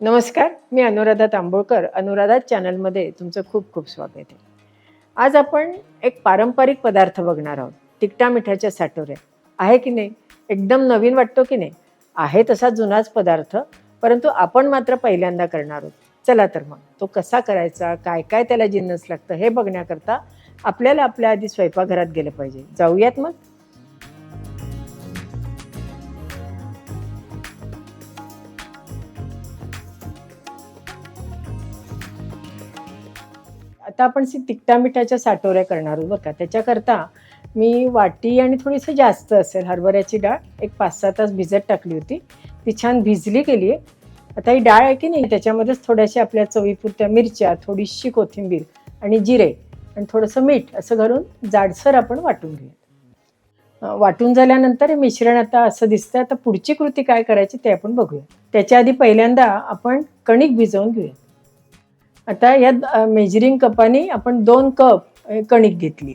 नमस्कार मी अनुराधा तांबोळकर. अनुराधा चॅनलमध्ये तुमचं खूप खूप स्वागत आहे. आज आपण एक पारंपरिक पदार्थ बघणार आहोत तिकटा मिठाच्या साठोऱ्या आहे की नाही? एकदम नवीन वाटतो की नाही? आहे तसा जुनाच पदार्थ परंतु आपण मात्र पहिल्यांदा करणार आहोत. चला तर मग तो कसा करायचा काय काय त्याला जिन्नस लागतं हे बघण्याकरता आपल्याला आपल्या आधी स्वयंपाकघरात गेलं पाहिजे. जाऊयात मग? आता आपण सी तिखटा मिठाच्या साठोऱ्या करणार आहोत. बरं का त्याच्याकरता मी वाटी आणि थोडीसं जास्त असेल हरभऱ्याची डाळ. एक पाच सहा तास भिजत टाकली होती. ती छान भिजली गेली आहे. आता ही डाळ आहे की नाही त्याच्यामध्येच थोड्याशा आपल्या चवीपुरत्या मिरच्या थोडीशी कोथिंबीर आणि जिरे आणि थोडंसं मीठ असं घालून जाडसर आपण वाटून घेऊया वाटून झाल्यानंतर हे मिश्रण आता असं दिसतं आता पुढची कृती काय करायची ते आपण बघूया त्याच्या आधी पहिल्यांदा आपण कणिक भिजवून घेऊया आता या मेजरिंग कपाने आपण दोन कप कणिक घेतली.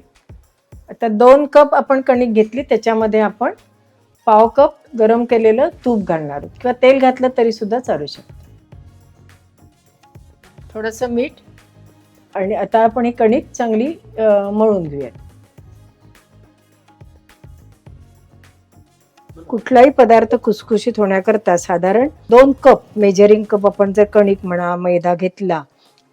आता दोन कप आपण कणिक घेतली त्याच्यामध्ये आपण पाव कप गरम केलेलं तूप घालणार आहोत. किंवा तेल घातलं तरी सुद्धा चालू शकतं. थोडंसं मीठ आणि आता आपण ही कणिक चांगली मळून घेऊयात. कुठलाही पदार्थ खुसखुशीत होण्याकरता साधारण दोन कप मेजरिंग कप आपण जर कणिक म्हणा मैदा घेतला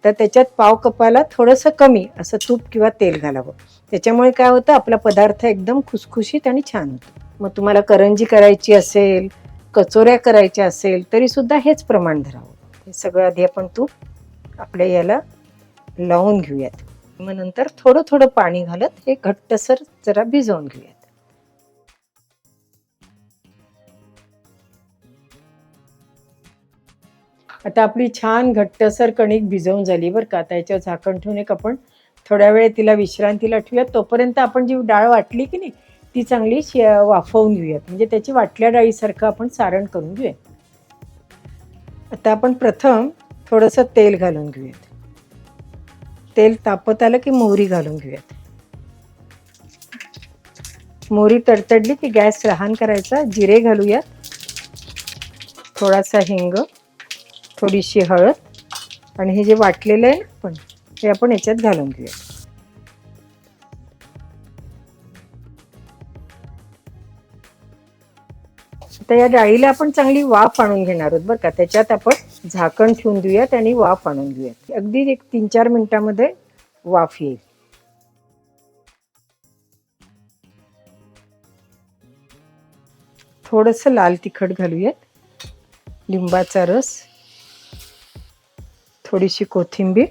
तर त्याच्यात पाव कपाला थोडंसं कमी असं तूप किंवा तेल घालावं. त्याच्यामुळे काय होतं आपला पदार्थ एकदम खुसखुशीत आणि छान होतो. मग तुम्हाला करंजी करायची असेल कचोऱ्या करायच्या असेल तरी सुद्धा हेच प्रमाण धरावं. हे सगळं आधी आपण तूप आपल्या याला लावून घेऊयात. मग नंतर थोडं थोडं पाणी घालत हे घट्टसर जरा भिजवून घेऊयात. आता आपली छान घट्टसर कणिक भिजवून झाली बरं का. आता याच्यावर झाकण ठेवून एक आपण थोड्या वेळ तिला विश्रांतीला ठेवूयात. तोपर्यंत आपण जी डाळ वाटली की नाही ती चांगली शे वाफवून घेऊयात. म्हणजे त्याची वाटल्या डाळीसारखं आपण सारण करून घेऊयात. आता आपण प्रथम थोडंसं तेल घालून घेऊयात. तेल तापत आलं की मोहरी घालून घेऊयात. मोहरी तडतडली की गॅस लहान करायचा जिरे घालूयात. थोडासा हिंग. थोडीशी हळद आणि हे जे वाटलेलं आहे ना पण हे आपण याच्यात घालून घेऊया. आता या डाळीला आपण चांगली वाफ आणून घेणार आहोत बरं का. त्याच्यात आपण झाकण ठेवून देऊयात आणि वाफ आणून घेऊयात. अगदी एक तीन चार मिनिटामध्ये वाफ येईल. थोडंसं लाल तिखट घालूयात. लिंबाचा रस थोडीशी कोथिंबीर.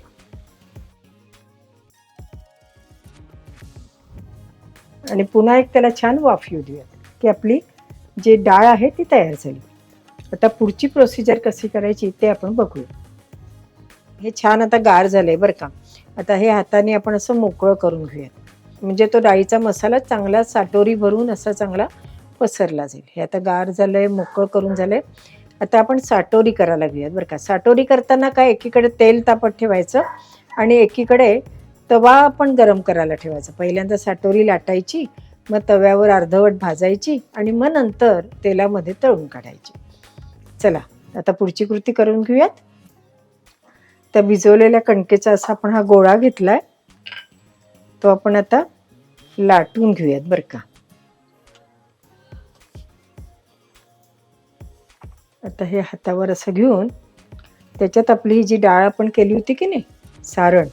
आणि पुन्हा एक त्याला छान वाफ येऊ देऊयात की आपली जी डाळ आहे ती तयार झाली. आता पुढची प्रोसिजर कशी करायची ते आपण बघूया. हे छान आता गार झालंय बरं का. आता हे हाताने आपण असं मोकळं करून घेऊयात. म्हणजे तो डाळीचा मसाला चांगला साटोरी भरून असा चांगला पसरला जाईल. हे आता गार झालंय मोकळं करून झालंय. आता आपण साटोरी करायला घेऊयात बरं का. साटोरी करताना काय एकीकडे तेल तापत ठेवायचं आणि एकीकडे तवा आपण गरम करायला ठेवायचा. पहिल्यांदा साटोरी लाटायची मग तव्यावर अर्धवट भाजायची आणि मग नंतर तेलामध्ये तळून काढायची. चला आता पुढची कृती करून घेऊयात. त्या भिजवलेल्या कणकेचा असा आपण हा गोळा घेतलाय. तो आपण आता लाटून घेऊयात बरं का. आता हे हातावर असं घेऊन त्याच्यात आपली ही जी डाळ आपण केली होती की नाही सारण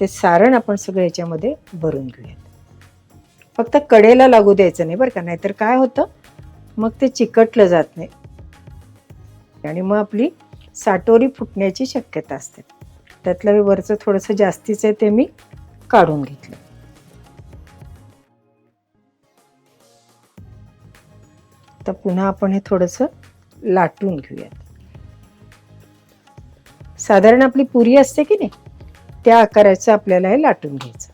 ते सारण आपण सगळं याच्यामध्ये भरून घेऊयात. फक्त कडेला लागू द्यायचं नाही बरं का नाहीतर काय होतं? मग ते चिकटलं जात नाही. आणि मग आपली साटोरी फुटण्याची शक्यता असते. त्यातलं वरचं थोडंसं जास्तीचं आहे ते मी काढून घेतलं. तर पुन्हा आपण हे थोडंसं लाटून घेऊयात. साधारण आपली पुरी असते की नाही त्या आकाराचं आपल्याला हे लाटून घ्यायचं.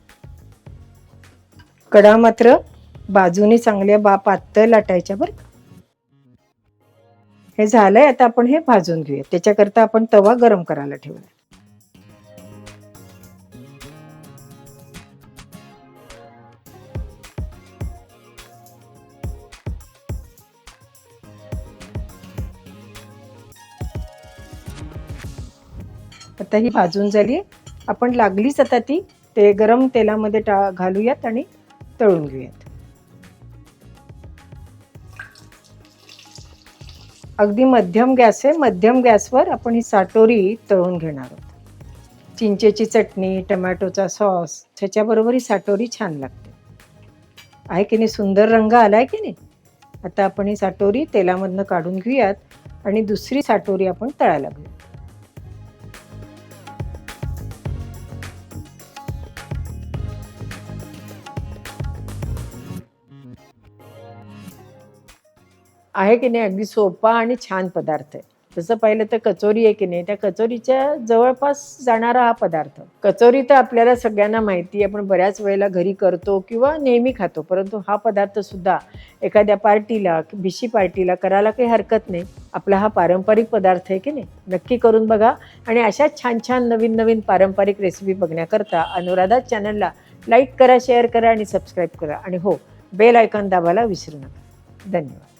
कडा मात्र बाजूने चांगल्या बा पातळ लाटायच्या बरं हे झालंय आता आपण हे भाजून घेऊया त्याच्याकरता आपण तवा गरम करायला ठेवला आता ही भाजून झाली. आपण लागलीच आता ती. ते गरम तेलामध्ये टा घालूयात आणि तळून घेऊयात. अगदी मध्यम गॅस आहे मध्यम गॅसवर आपण ही साटोरी तळून घेणार आहोत. चिंचेची चटणी टमॅटोचा सॉस ह्याच्याबरोबर ही साटोरी छान लागते. आहे की नाही? सुंदर रंग आला आहे की नाही? आता आपण ही साटोरी तेलामधनं काढून घेऊयात आणि दुसरी साटोरी आपण तळायला घेऊ आहे की नाही अगदी सोपा आणि छान पदार्थ आहे. तसं पाहिलं तर कचोरी आहे की नाही त्या कचोरीच्या जवळपास जाणारा हा पदार्थ. कचोरी तर आपल्याला सगळ्यांना माहिती आहे आपण बऱ्याच वेळेला घरी करतो किंवा नेहमी खातो परंतु हा पदार्थ सुद्धा एखाद्या पार्टीला भिशी पार्टीला करायला काही हरकत नाही. आपला हा पारंपरिक पदार्थ आहे की नाही नक्की करून बघा. आणि अशाच छान छान नवीन नवीन पारंपरिक रेसिपी बघण्याकरता अनुराधा चॅनलला लाईक करा शेअर करा आणि सबस्क्राईब करा. आणि हो बेल आयकॉन दाबायला विसरू नका. धन्यवाद.